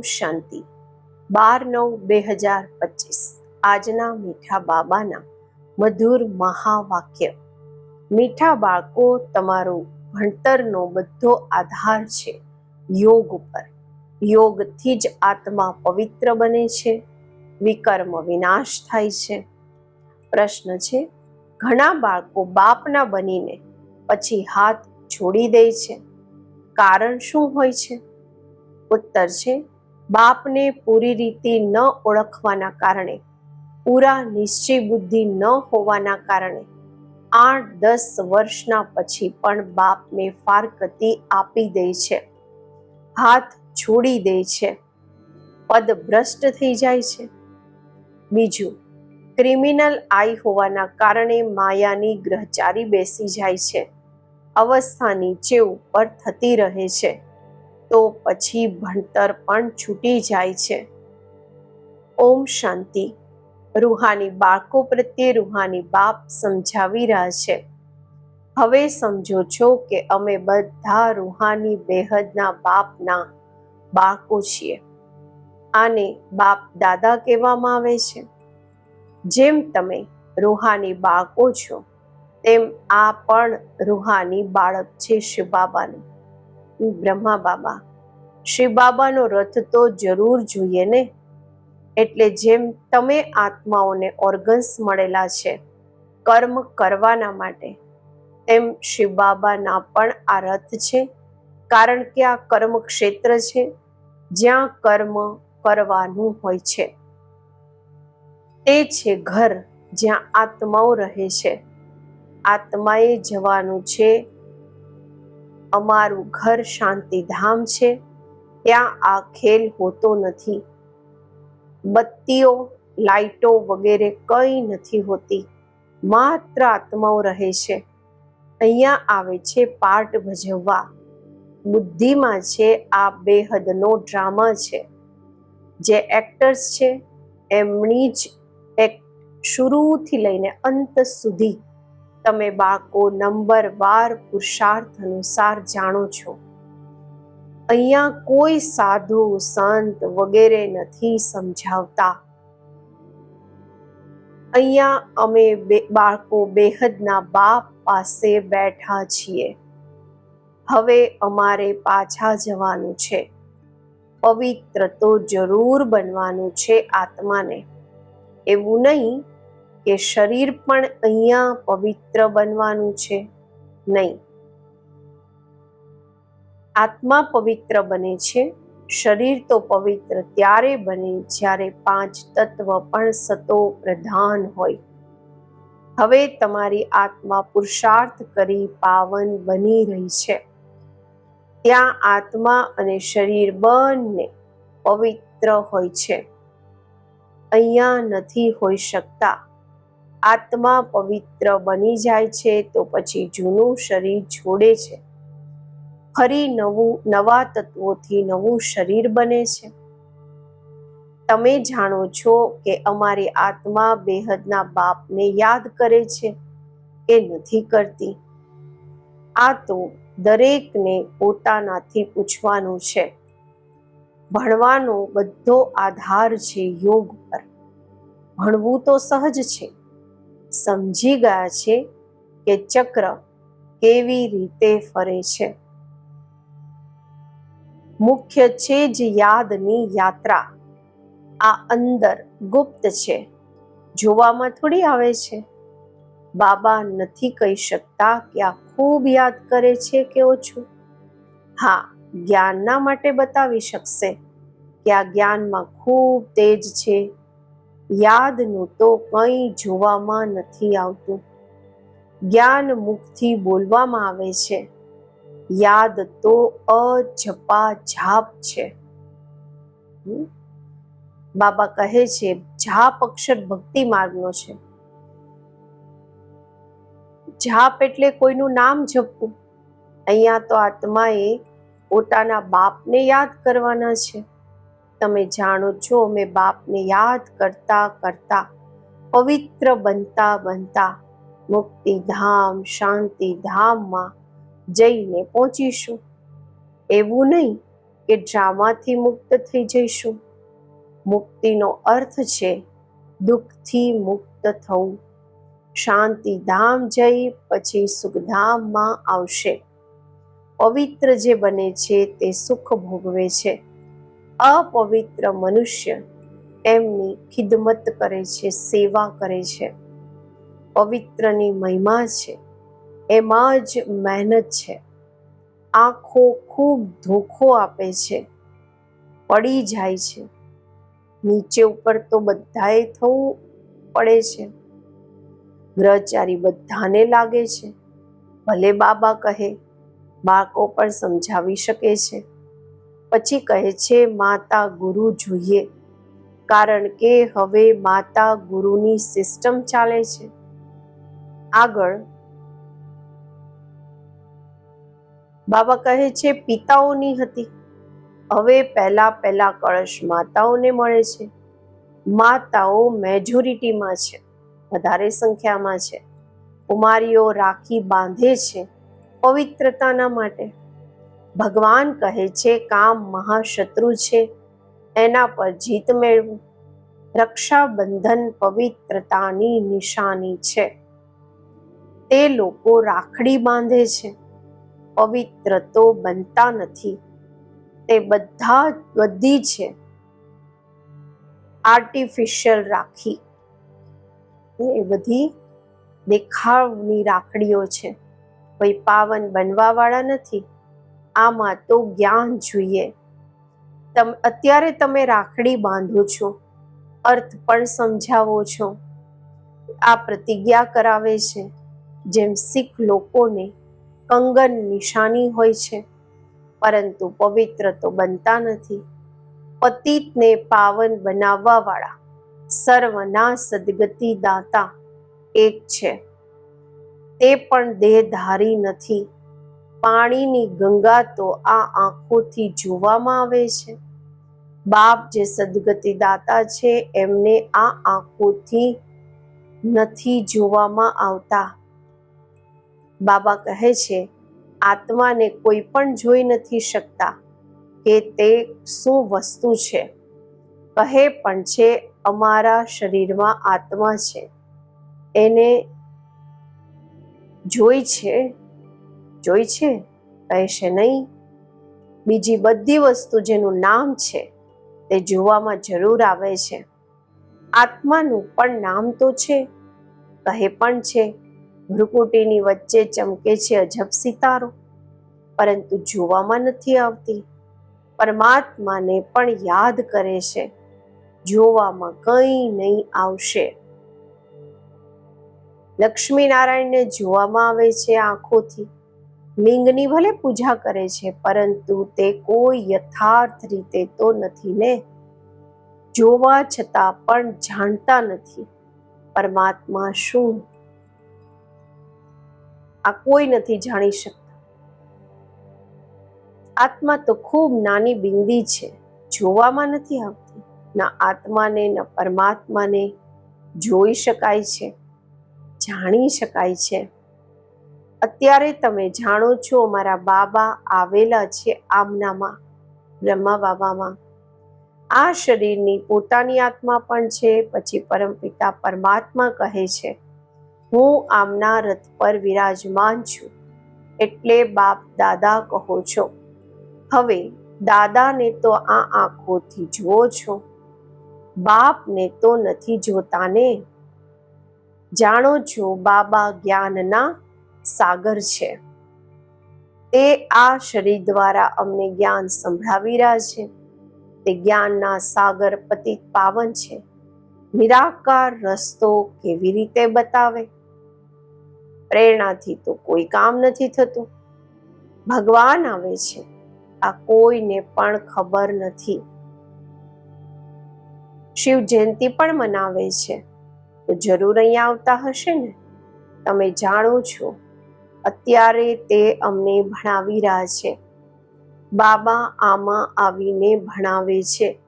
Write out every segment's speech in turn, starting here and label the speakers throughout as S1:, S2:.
S1: શાંતિ. બાર નવ બે હજાર પચીસ. આજના મીઠા બાબાના મધુર મહાવાક્ય. મીઠા બાળકો, તમારું ભણતરનો બધો આધાર છે યોગ ઉપર. યોગથી જ આત્મા પવિત્ર બને છે. વિકર્મ વિનાશ થાય છે. પ્રશ્ન છે, ઘણા બાળકો બાપના બનીને પછી હાથ છોડી દે છે. કારણ શું હોય છે? ઉત્તર છે બાપને પૂરી રીતે ન ઓળખવાના કારણે, પૂરા નિશ્ચય બુદ્ધિ ન હોવાના કારણે આઠ દસ વર્ષના પછી પણ બાપને ફારકતી આપી દે છે, હાથ છોડી દે છે, પદ ભ્રષ્ટ થઈ જાય છે. બીજું, ક્રિમિનલ આઈ હોવાના કારણે માયાની ગ્રહચારી બેસી જાય છે અવસ્થા નીચે ઉપર થતી રહે છે. તો પછી ભણતર પણ છૂટી જાય છે. ઓમ શાંતિ. રૂહાની બાળકો પ્રત્યે રૂહાની બાપ સમજાવી રહ્યા છે. હવે સમજો છો કે અમે બધા રૂહાની બેહદના બાપના બાળકો છીએ. આને બાપ દાદા કહેવામાં આવે છે. જેમ તમે રૂહાની બાળકો છો, તેમ આ પણ રૂહાની બાળક છે શિવ બાબાનું બ્રહ્મા બાબા. શ્રી બાબાનો રથ તો જરૂર જોઈએ ને? એટલે જેમ તમે આત્માઓને ઓર્ગન્સ મળેલા છે, કર્મ કરવાના માટે, તેમ શિવ બાબાના પણ આ રથ છે. કારણ કે આ કર્મ ક્ષેત્ર છે, જ્યાં કર્મ કરવાનું હોય છે. તે છે ઘર જ્યાં આત્માઓ રહે છે. આત્માએ જવાનું છે અમારું ઘર શાંતિધામ છે. ત્યાં આ ખેલ હોતો નથી. બત્તીઓ, લાઈટો વગેરે કંઈ નથી હોતી. માત્ર આત્માઓ રહે છે. અહીંયા આવે છે પાર્ટ ભજવવા. બુદ્ધિમાં છે આ બેહદનો ડ્રામા છે. જે એક્ટર્સ છે, એમની જ એક્ટ શરૂથી લઈને અંત સુધી તમે બાકો નંબર વાર પુરુષાર્થ અનુસાર જાણો છો. અહીંયા કોઈ સાધુ, સંત વગેરે નથી સમજાવતા. અહીંયા અમે બાળકો બેહદના બાપ પાસે બેઠા છીએ. હવે અમારે પાછા જવાનું છે. પવિત્ર તો જરૂર બનવાનું છે આત્માને. એવું નહીં કે શરીર પણ અહીંયા પવિત્ર બનવાનું છે? નહીં. આત્મા પવિત્ર બને છે. શરીર તો પવિત્ર ત્યારે બને જ્યારે પાંચ તત્વ પણ સતો પ્રધાન હોય. હવે તમારી આત્મા પુરુષાર્થ કરી પાવન બની રહી છે. ત્યાં આત્મા અને શરીર બંને પવિત્ર હોય છે. અહીંયા નથી હોઈ શકતા. આત્મા પવિત્ર બની જાય છે, તો પછી જૂનું શરીર છોડે છે. ફરી નવું, નવા તત્વોથી નવું શરીર બને છે. તમે જાણો છો કે અમારી આત્મા બેહદના બાપને યાદ કરે છે કે નથી કરતી. આ તો દરેકને પોતાનાથી પૂછવાનું છે. ભણવાનો બધો આધાર છે યોગ પર. ભણવું તો સહજ છે. સમજી ગયા છે કે ચક્ર કેવી રીતે ફરે છે. મુખ્ય છે જ યાદની યાત્રા. આ અંદર ગુપ્ત છે. જોવામાં થોડી આવે છે. બાબા નથી કહી શકતા કે આ ખૂબ યાદ કરે છે કે ઓછું. હા, જ્ઞાનના માટે બતાવી શકશે કે આ જ્ઞાનમાં ખૂબ તેજ છે. યાદનું તો કંઈ જોવામાં નથી આવતું. જ્ઞાન મુખથી બોલવામાં આવે છે. યાદ તો અજપા જાપ છે બાબા કહે છે, જાપ અક્ષર ભક્તિ માર્ગનો છે. જાપ એટલે કોઈનું નામ જપવું. અહીંયા તો આત્માએ પોતાના બાપને યાદ કરવાના છે. તમે જાણો છો અમે બાપને યાદ કરતા કરતા, પવિત્ર બનતા બનતા મુક્તિધામ શાંતિધામમાં જઈને પહોંચીશું. એવું નહીં કે ડ્રામાથી મુક્ત થઈ જઈશું. મુક્તિનો અર્થ છે, દુઃખથી મુક્ત થવું. શાંતિધામ જઈ પછી સુખધામમાં આવશે. પવિત્ર જે બને છે તે સુખ ભોગવે છે. અપવિત્ર મનુષ્ય એમની ખિદમત કરે છે, સેવા કરે છે. પવિત્રની મહિમા છે, એમાં જ મહેનત છે. આંખો ખૂબ ધોખો આપે છે, પડી જાય છે. નીચે ઉપર તો બધાએ થવું પડે છે. ગ્રહચારી બધાને લાગે છે. ભલે બાબા કહે, બાળકો પણ સમજાવી શકે છે. પછી કહે છે, માતા ગુરુ જોઈએ. કારણ કે હવે માતા ગુરુની સિસ્ટમ ચાલે છે. આગળ, બાબા કહે છે પિતાઓની હતી. હવે પહેલા પહેલા કળશ માતાઓને મળે છે. માતાઓ મેજોરિટીમાં છે, વધારે સંખ્યામાં છે. કુમારીઓ રાખી બાંધે છે પવિત્રતાના માટે. ભગવાન કહે છે, કામ મહાશત્રુ છે. એના પર જીત મેળવું. રક્ષાબંધન પવિત્રતાની નિશાની છે. તે લોકો રાખડી બાંધે છે. પવિત્ર તો બનતા નથી. તે બધા બધી છે. આર્ટિફિશિયલ રાખી. એ બધી દેખાવની રાખડીઓ છે. કોઈ પાવન બનવાવાળા નથી. આમાં તો જ્ઞાન જોઈએ. તમ, અત્યારે તમે રાખડી બાંધો છો. અર્થ પણ સમજાવો છો. આ પ્રતિજ્ઞા કરાવે છે. જેમ શીખ લોકોને કંગન નિશાની હોય છે, પરંતુ પવિત્ર તો બનતા નથી. પતિતને પાવન બનાવવા વાળા સર્વના સદગતિ દાતા એક છે. તે પણ દેહધારી નથી. પાણીની ગંગા તો આ આંખોથી જોવામાં આવે છે. બાપ જે સદગતિ દાતા છે, એમને આ આંખોથી નથી જોવામાં આવતા. બાબા કહે છે, આત્માને કોઈ પણ જોઈ નથી શકતા કે તે શું વસ્તુ છે. કહે પણ છે, અમારા શરીરમાં આત્મા છે. એને જોઈ છે જોઈ છે? કહેશે નહીં. બીજી બધી વસ્તુ જેનું નામ છે, તે જોવામાં જરૂર આવે છે. આત્માનું પણ નામ તો છે, કહે પણ છે, ભ્રુકુટીની વચ્ચે ચમકે છે અજબ સિતારો, પરંતુ જોવામાં નથી આવતી. પરમાત્માને પણ યાદ કરે છે, જોવામાં કંઈ નહીં આવશે. લક્ષ્મી નારાયણને જોવામાં આવે છે આંખોથી. લિંગની ભલે પૂજા કરે છે, પરંતુ તે કોઈ યથાર્થ રીતે તો નથી ને? જોવા છતાં પણ જાણતા નથી. પરમાત્મા શું? આ કોઈ નથી જાણી શકતા. આત્મા તો ખૂબ નાની બિંદી છે, જોવામાં નથી આવતી. ના આત્માને, ન પરમાત્માને જોઈ શકાય છે, જાણી શકાય છે. અત્યારે તમે જાણો છો અમારા બાબા આવેલા છે આમનામાં, બ્રહ્મા બાબામાં. આ શરીરની પોતાની આત્મા પણ છે, પછી પરમપિતા પરમાત્મા કહે છે, હું આમના રથ પર વિરાજમાન છું, એટલે બાપ દાદા કહો છો. હવે, દાદાને તો આ આંખોથી જુઓ છો, બાપને તો નથી જોતાને. જાણો છો બાબા જ્ઞાનના સાગર છે. તે આ શરીર દ્વારા અમને જ્ઞાન સંભળાવી રહ્યા છે. તે જ્ઞાનના સાગર પતિત પાવન છે. નિરાકાર રસ્તો કેવી રીતે બતાવે? પ્રેરણાથી તો કોઈ કામ નથી થતું. ભગવાન આવે છે. આ કોઈને પણ ખબર નથી. શિવ જયંતિ પણ મનાવે છે. તો જરૂર અહીંયા આવતા હશે ને તમે જાણો છો. અત્યારે તે અમને ભણાવી રહ્યા છે. બાબા આમાં આવીને ભણાવે છે.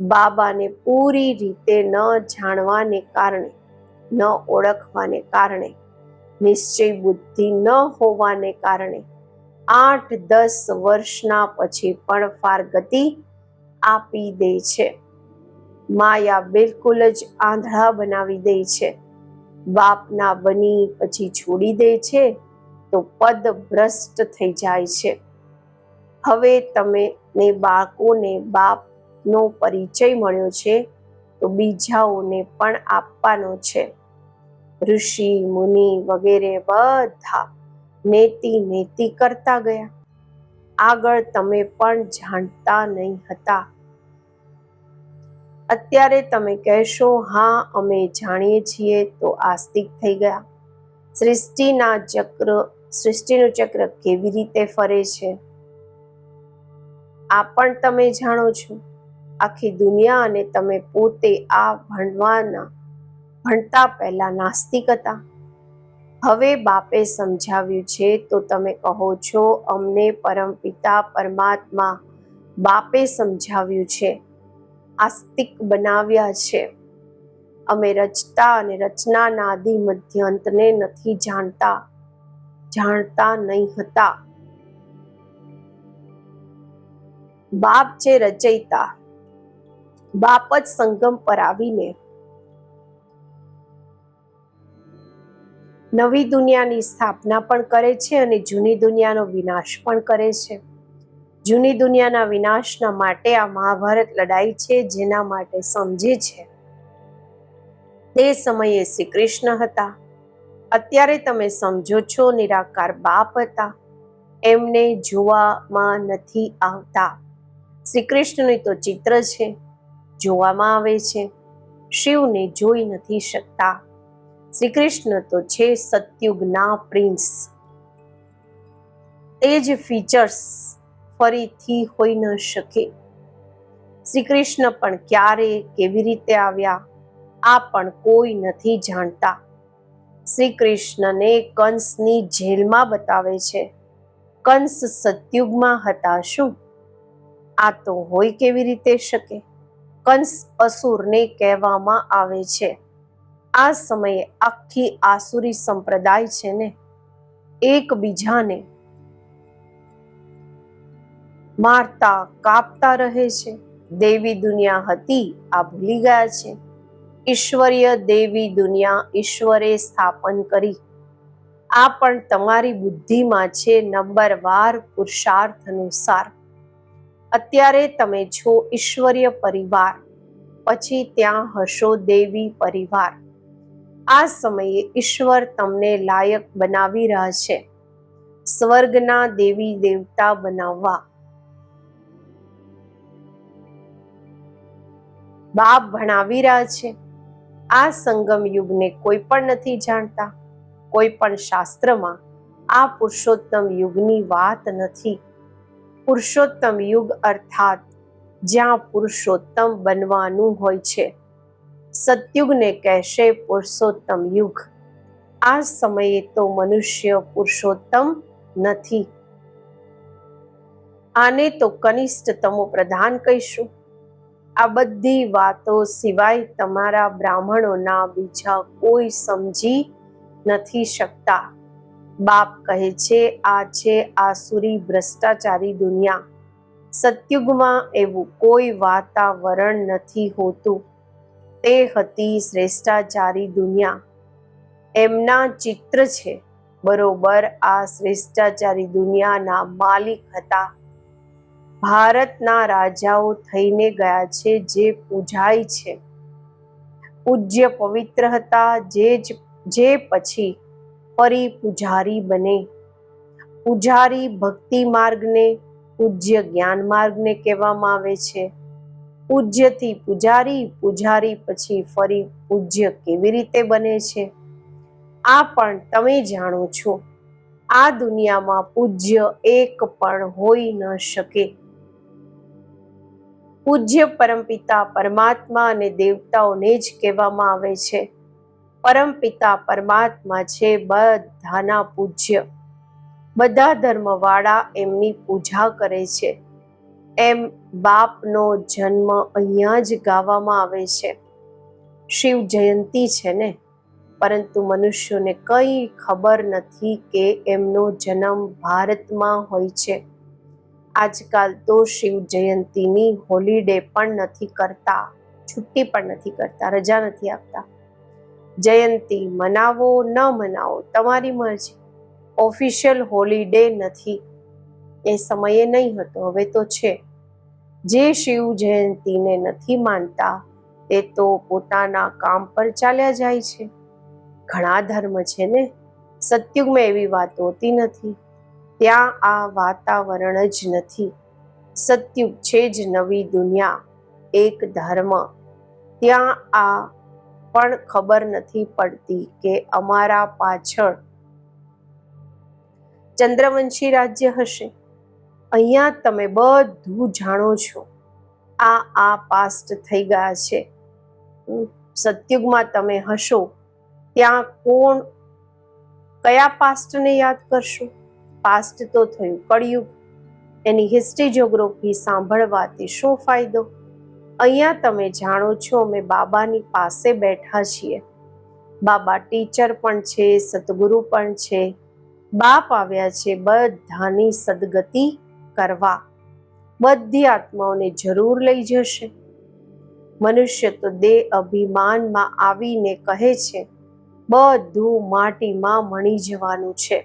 S1: બાબાને પૂરી રીતે ન જાણવાને કારણે, ન ઓળખવાને કારણે, નિશ્ચય બુદ્ધિ ન હોવાને કારણે, આઠ દસ વર્ષના પછી પણ ફારગતિ આપી દે છે. માયા બિલકુલ જ આંધળા બનાવી દે છે. બાપના બની પછી છોડી દે છે. તો પદ ભ્રષ્ટ થઈ જાય છે. હવે તમે ને બાળકોને બાપનો પરિચય મળ્યો છે, તો બીજાઓને પણ આપવાનો છે. ઋષિ, મુનિ વગેરે બધા નેતિ નેતિ કરતા ગયા. આગળ તમે પણ જાણતા નહીં હતા. અત્યારે તમે કહેશો, હા, અમે જાણીએ છીએ, તો આસ્તિક થઈ ગયા. સૃષ્ટિના ચક્ર સૃષ્ટિનું ચક્ર કેવી રીતે ફરે છે? આ પણ તમે જાણો છો. આખી દુનિયા અને તમે પોતે આ ભણવાના, ભણતા પહેલા નાસ્તિક હતા. હવે બાપે સમજાવ્યું છે તો તમે કહો છો, અમને પરમપિતા પરમાત્મા બાપે સમજાવ્યું છે. આસ્તિક બનાવ્યા છે. અમે રચતા અને રચનાના આદિ મધ્યંતને નથી જાણતા. જાણતા નહીં હતા. બાપ છે રચયિતા બાપ જ સંગમ પર આવીને નવી દુનિયાની સ્થાપના પણ કરે છે અને જૂની દુનિયાનો વિનાશ પણ કરે છે. જૂની દુનિયાના વિનાશના માટે આ મહાભારત લડાઈ છે, જેના માટે સમજે છે. તે સમયે શ્રી કૃષ્ણ હતા. અત્યારે તમે સમજો છો નિરાકાર બાપ હતા. એમને જોવામાં નથી આવતા. શ્રી કૃષ્ણની તો ચિત્ર છે, જોવામાં આવે છે. શિવને જોઈ નથી શકતા. શ્રી કૃષ્ણ તો છે સત્યુગના પ્રિન્સ. તે જ ફીચર્સ ફરીથી હોઈ ન શકે. શ્રી કૃષ્ણ પણ ક્યારે કેવી રીતે આવ્યા, આ પણ કોઈ નથી જાણતા. શ્રી કૃષ્ણને કંસની જેલમાં બતાવે છે. કંસ સત્યુગમાં હતા શું? આ તો હોય કેવી રીતે શકે? કંસ અસુરને કહેવામાં આવે છે, આ સમયે આખી આસુરી સંપ્રદાય છે ને? એકબીજાને મારતા કાપતા રહે છે. દેવી દુનિયા હતી, આ ભૂલી ગયા છે. ઈશ્વરીય દેવી દુનિયા ઈશ્વરે સ્થાપન કરી. આ પણ તમારી બુદ્ધિમાં છે નંબર વાર પુરુષાર્થ અનુસાર. અત્યારે તમે છો ઈશ્વરીય પરિવાર, પછી ત્યાં હશો દેવી પરિવાર. આ સમયે ઈશ્વર તમને લાયક બનાવી રહ્યા છે. સ્વર્ગના દેવી દેવતા બનાવવા. બાપ ભણાવી રહ્યા છે. આ સંગમ યુગને કોઈ પણ નથી જાણતા. કોઈ પણ શાસ્ત્રમાં આ પુરુષોત્તમ યુગની વાત નથી. પુરુષોત્તમ યુગ અર્થાત જ્યાં પુરુષોત્તમ બનવાનું હોય છે. સતયુગને કહેશે પુરુષોત્તમ યુગ. આ સમયે તો મનુષ્ય પુરુષોત્તમ નથી. આને તો કનિષ્ઠતમો પ્રધાન કહીશું. આ બધી વાતો સિવાય તમારા બ્રાહ્મણોના બીજા કોઈ સમજી નથી શકતા. બાપ કહે છે, આ છે આસુરી ભ્રષ્ટાચારી દુનિયા. સતયુગમાં એવું કોઈ વાતાવરણ નથી હોતું. તે હતી શ્રેષ્ઠાચારી દુનિયા. એમના ચિત્ર છે, બરોબર આ શ્રેષ્ઠાચારી દુનિયાના માલિક હતા. ભારતના રાજાઓ થઈને ગયા છે, જે પૂજાય છે. પૂજ્ય પવિત્ર હતા, જે જ, જે પછી ફરી પૂજારી બને. પૂજારી ભક્તિ માર્ગને, પૂજ્ય જ્ઞાન માર્ગને કહેવામાં આવે છે. પૂજ્યથી પૂજારી પૂજારી પછી ફરી પૂજ્ય કેવી રીતે બને છે? આ પણ તમે જાણો છો. આ દુનિયામાં પૂજ્ય એક પણ હોઈ ન શકે. પૂજ્ય પરમપિતા પરમાત્મા અને દેવતાઓને જ કહેવામાં આવે છે. પરમપિતા પરમાત્મા છે બધાના પૂજ્ય. બધા ધર્મવાળા એમની પૂજા કરે છે. એમ બાપનો જન્મ અહીંયા જ ગાવામાં આવે છે. શિવ જયંતી છે ને? પરંતુ મનુષ્યોને કંઈ ખબર નથી કે એમનો જન્મ ભારતમાં હોય છે. આજકાલ તો શિવ જયંતીની હોલિડે પણ નથી કરતા, છુટ્ટી પણ નથી કરતા, રજા નથી આપતા. જયંતી મનાવો, ન મનાવો, તમારી મરજી. ઓફિશિયલ હોલિડે નથી. એ સમયે નહીં હતો, હવે તો છે. જે શિવ જયંતીને નથી માનતા તે તો પોતાના કામ પર ચાલ્યા જાય છે. ઘણા ધર્મ છે ને, સત્યુગમાં એવી વાત હોતી નથી. ત્યાં આ વાતાવરણ જ નથી. સત્યુગ છે જ નવી દુનિયા, એક ધર્મ. ત્યાં આ પણ ખબર નથી પડતી કે અમારા પાછળ ચંદ્રવંશી રાજ્ય હશે. અહીંયા તમે બધું જાણો છો. આ આ પાસ્ટ થઈ ગયા છે. સતયુગમાં તમે હશો. ત્યાં કોણ કયા પાસ્ટને યાદ કરશો? પાસ્ટ તો થયું, કળિયુગ. એની હિસ્ટ્રીજોગ્રોફી સાંભળવાથી શું ફાયદો? અહીંયા તમે જાણો છો, અમે બાબાની પાસે બેઠા છીએ. બાબા ટીચર પણ છે, સદગુરુ પણ છે. બાપ આવ્યા છે બધાની સદગતિ કરવા. બધી આત્માઓને જરૂર લઈ જશે. મનુષ્ય તો દેહ અભિમાનમાં આવીને કહે છે, બધું માટીમાં મળી જવાનું છે.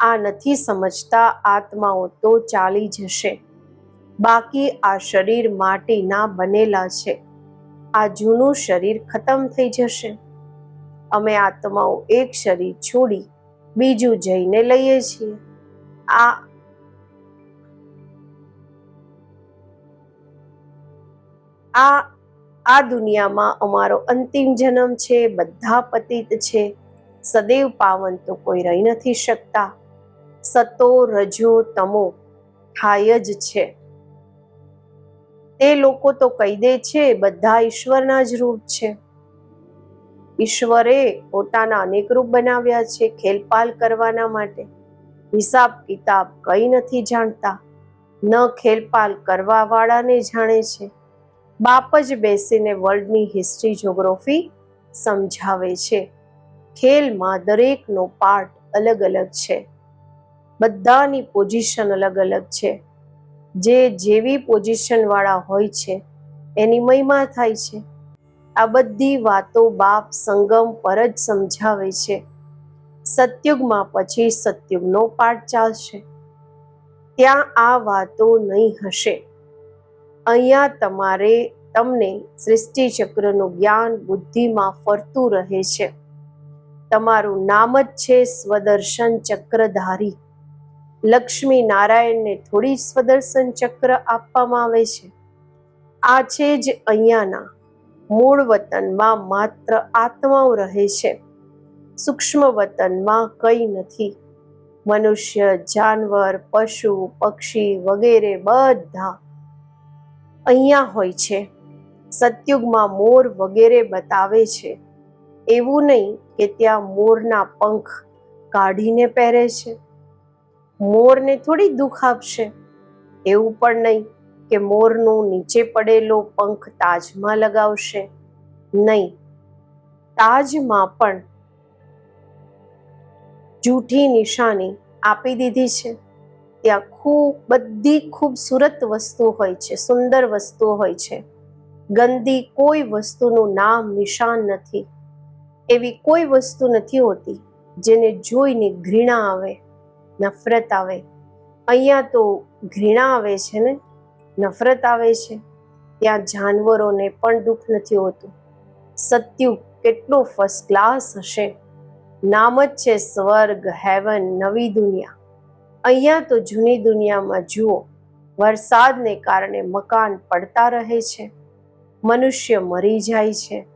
S1: આ નથી સમજતા આત્માઓ તો ચાલી જશે. બાકી આ શરીર માટીના બનેલા છે. આ જૂનું શરીર ખતમ થઈ જશે. અમે આત્માઓ એક શરીર છોડી બીજું જઈને લઈએ છીએ. આ આ આ દુનિયામાં અમારો અંતિમ જન્મ છે, બધા પતિત છે. સદૈવ પાવન તો કોઈ રહી નથી શકતા. સતો રજો તમો થાય જ છે. તે લોકો તો કહી દે છે, બધા ઈશ્વરના જ રૂપ છે. ઈશ્વરે પોતાના અનેક રૂપ બનાવ્યા છે, ખેલપાલ કરવાના માટે. હિસાબ કિતાબ કઈ નથી જાણતા. ન ખેલપાલ કરવા વાળાને જાણે છે. બાપ જ બેસીને વર્લ્ડની હિસ્ટ્રી જોગ્રાફી સમજાવે છે. ખેલમાં દરેકનો પાર્ટ અલગ અલગ છે. બધાની પોઝિશન અલગ અલગ છે. જે જેવી પોઝિશન વાળા હોય છે, એની મહિમા થાય છે. આ બધી વાતો બાપ સંગમ પર જ સમજાવે છે. સત્યુગમાં પછી સત્યુગનો પાઠ ચાલશે. ત્યાં આ વાતો નહીં હશે. અહીંયા તમારે તમને સૃષ્ટિ ચક્રનું જ્ઞાન, બુદ્ધિમાં ફરતું રહે છે. તમારું નામ જ છે સ્વદર્શન ચક્રધારી. લક્ષ્મી નારાયણને થોડી સ્વદર્શન ચક્ર આપવામાં આવે છે. આ છે જ અહીંયાના મૂળ વતનમાં માત્ર આત્માઓ રહે છે. સૂક્ષ્મ વતનમાં કંઈ નથી. મનુષ્ય, જાનવર, પશુ, પક્ષી વગેરે બધા અહીંયા હોય છે. સતયુગમાં મોર વગેરે બતાવે છે. એવું નહીં કે ત્યાં મોરના પંખ કાઢીને પહેરે છે. મોરને થોડી દુઃખ આપશે. એવું પણ નહીં કે મોરનું નીચે પડેલો પંખ તાજમાં લગાવશે. નહીં, તાજમાં પણ જૂઠી નિશાની આપી દીધી છે. ત્યાં ખૂબ, બધી ખૂબસૂરત વસ્તુ હોય છે, સુંદર વસ્તુ હોય છે. ગંદી કોઈ વસ્તુનું નામ નિશાન નથી. એવી કોઈ વસ્તુ નથી હોતી જેને જોઈને ઘૃણા આવે. નફરત આવે. અહીંયા તો ઘૃણા આવે છે ને? નફરત આવે છે. ત્યાં જાનવરોને પણ દુઃખ નથી હોતું. સત્યુગ કેટલો ફર્સ્ટ ક્લાસ હશે? નામ જ છે સ્વર્ગ, હેવન, નવી દુનિયા. અહીંયા તો જૂની દુનિયામાં જુઓ, વરસાદને કારણે મકાન પડતા રહે છે. મનુષ્ય મરી જાય છે.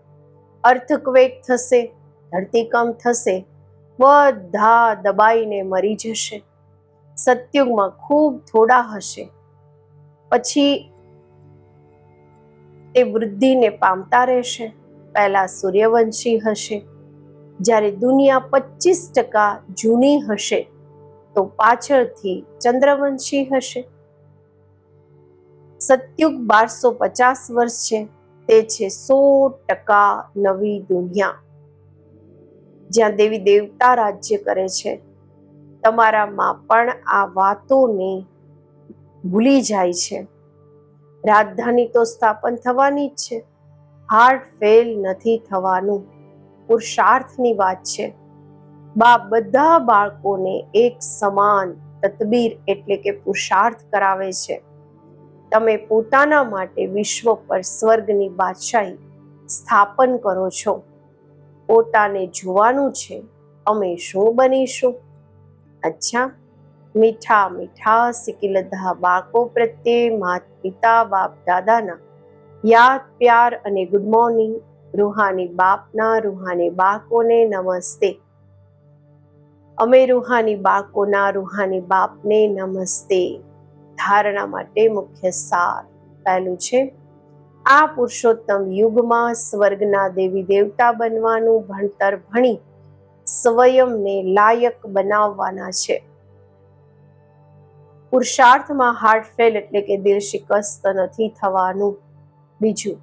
S1: અર્થક્વેક થશે, ધરતીકંપ થશે બધા દબાઈને મરી જશે. સત્યુગમાં ખૂબ થોડા હશે. પછી તે વૃદ્ધિને પામતા રહેશે. પહેલા સૂર્યવંશી હશે. જ્યારે દુનિયા પચીસ ટકા જૂની હશે, તો પાછળથી ચંદ્રવંશી હશે. સત્યુગ બારસો પચાસ વર્ષ છે. તે છે સો ટકા નવી દુનિયા. જ્યાં દેવી દેવતા રાજ્ય કરે છે. તમારામાં પણ આ વાતોને ભૂલી જાય છે. રાજધાની તો સ્થાપન થવાની જ છે. હાર્ટ ફેલ નથી થવાનું. પુરુષાર્થની વાત છે. બાપ બધા બાળકોને એક સમાન તદબીર એટલે કે પુરુષાર્થ કરાવે છે. તમે પોતાના માટે વિશ્વ પર સ્વર્ગની બાદશાહી સ્થાપન કરો છો. પોતાને જોવાનું છે, અમે શું બનીશું? અચ્છા, મીઠા મીઠા સિકિલધા બાળકો પ્રત્યે માત પિતા, બાપ દાદાના યાદ, પ્યાર અને ગુડ મોર્નિંગ. રૂહાની બાપના રૂહાની બાળકોને નમસ્તે. અમે રૂહાની બાળકોના રૂહાની બાપને નમસ્તે. ધારણા માટે મુખ્ય સાર પહેલું છે આ પુરુષોત્તમ યુગમાં સ્વર્ગના દેવી દેવતા બનવાનું ભણતર ભણી સ્વયંને લાયક બનાવવાના છે. પુરુષાર્થમાં હાર્ટ ફેલ એટલે કે દિલ શિકસ્ત નથી થવાનું. બીજું,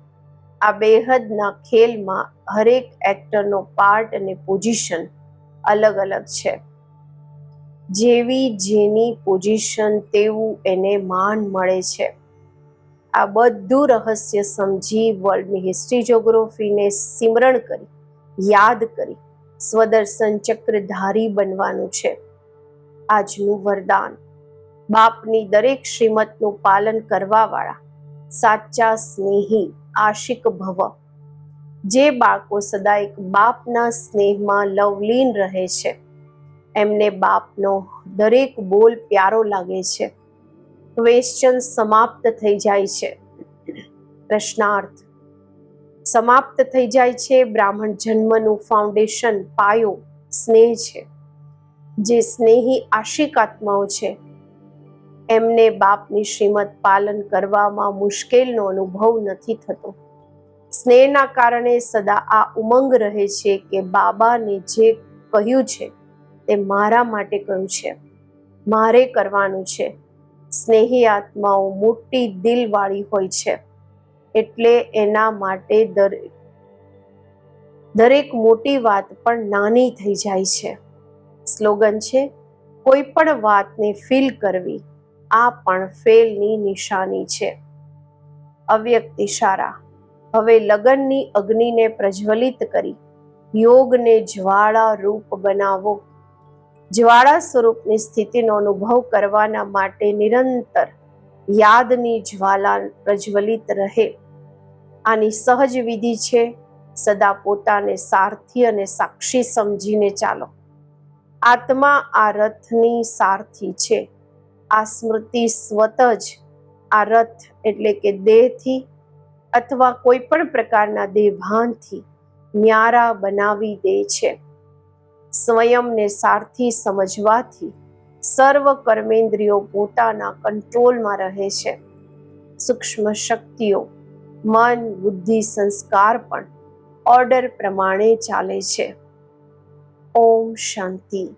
S1: આ બેહદના ખેલમાં હરેક એક્ટરનો પાર્ટ અને પોઝિશન અલગ અલગ છે. જેવી જેની પોઝિશન તેવું એને માન મળે છે. આ બધું રહસ્ય સમજી વર્લ્ડની હિસ્ટ્રી જોગ્રાફીને સિમરણ કરી, યાદ કરી, સ્વદર્શન ચક્રધારી બનવાનું છે. આજનું વરદાન, બાપની દરેક શ્રીમતનું પાલન કરવાવાળા, સાચા સ્નેહી, આશિક ભવ. જે બાળકો સદા એક બાપના સ્નેહમાં લવલીન રહે છે, એમને બાપનો દરેક બોલ પ્યારો લાગે છે. ક્વેશ્ચન સમાપ્ત થઈ જાય છે. પ્રશ્નાર્થ. સમાપ્ત થઈ જાય છે બ્રાહ્મણ જન્મનું ફાઉન્ડેશન પાયો સ્નેહ છે. જે સ્નેહી આશિક આત્માઓ છે. એમને બાપની શ્રીમત પાલન કરવામાં મુશ્કેલનો અનુભવ નથી થતો. સ્નેહના કારણે સદા આ ઉમંગ રહે છે કે બાબાને જે કહ્યું છે તે મારા માટે કહ્યું છે. મારે કરવાનું છે. સ્નેહી આત્માઓ મોટી દિલવાળી હોય છે. એટલે એના માટે દરેક મોટી વાત પણ નાની થઈ જાય છે. સ્લોગન છે, કોઈ પણ વાતને ફીલ કરવી, આ પણ ફેલની નિશાની છે. અવ્યક્ત ઇશારા હવે લગનની અગ્નિને પ્રજ્વલિત કરી, યોગને જ્વાળા રૂપ બનાવો. જ્વાળા સ્વરૂપની સ્થિતિનો અનુભવ કરવાના માટે નિરંતર યાદની જ્વાલા પ્રજ્વલિત રહે. આની સહજ વિધિ છે, સદા પોતાને સારથી અને સાક્ષી સમજીને ચાલો. આત્મા આ રથની સારથી છે. આ સ્મૃતિ સ્વત જ આ રથ એટલે કે દેહથી અથવા કોઈ પણ પ્રકારના દેહભાનથી ન્યારા બનાવી દે છે. સ્વયંને સારથી સમજવાથી સર્વ કર્મેન્દ્રિયો પોતાના કંટ્રોલમાં રહે છે. સૂક્ષ્મ શક્તિઓ, મન, બુદ્ધિ, સંસ્કાર પણ ઓર્ડર પ્રમાણે ચાલે છે. ઓમ શાંતિ.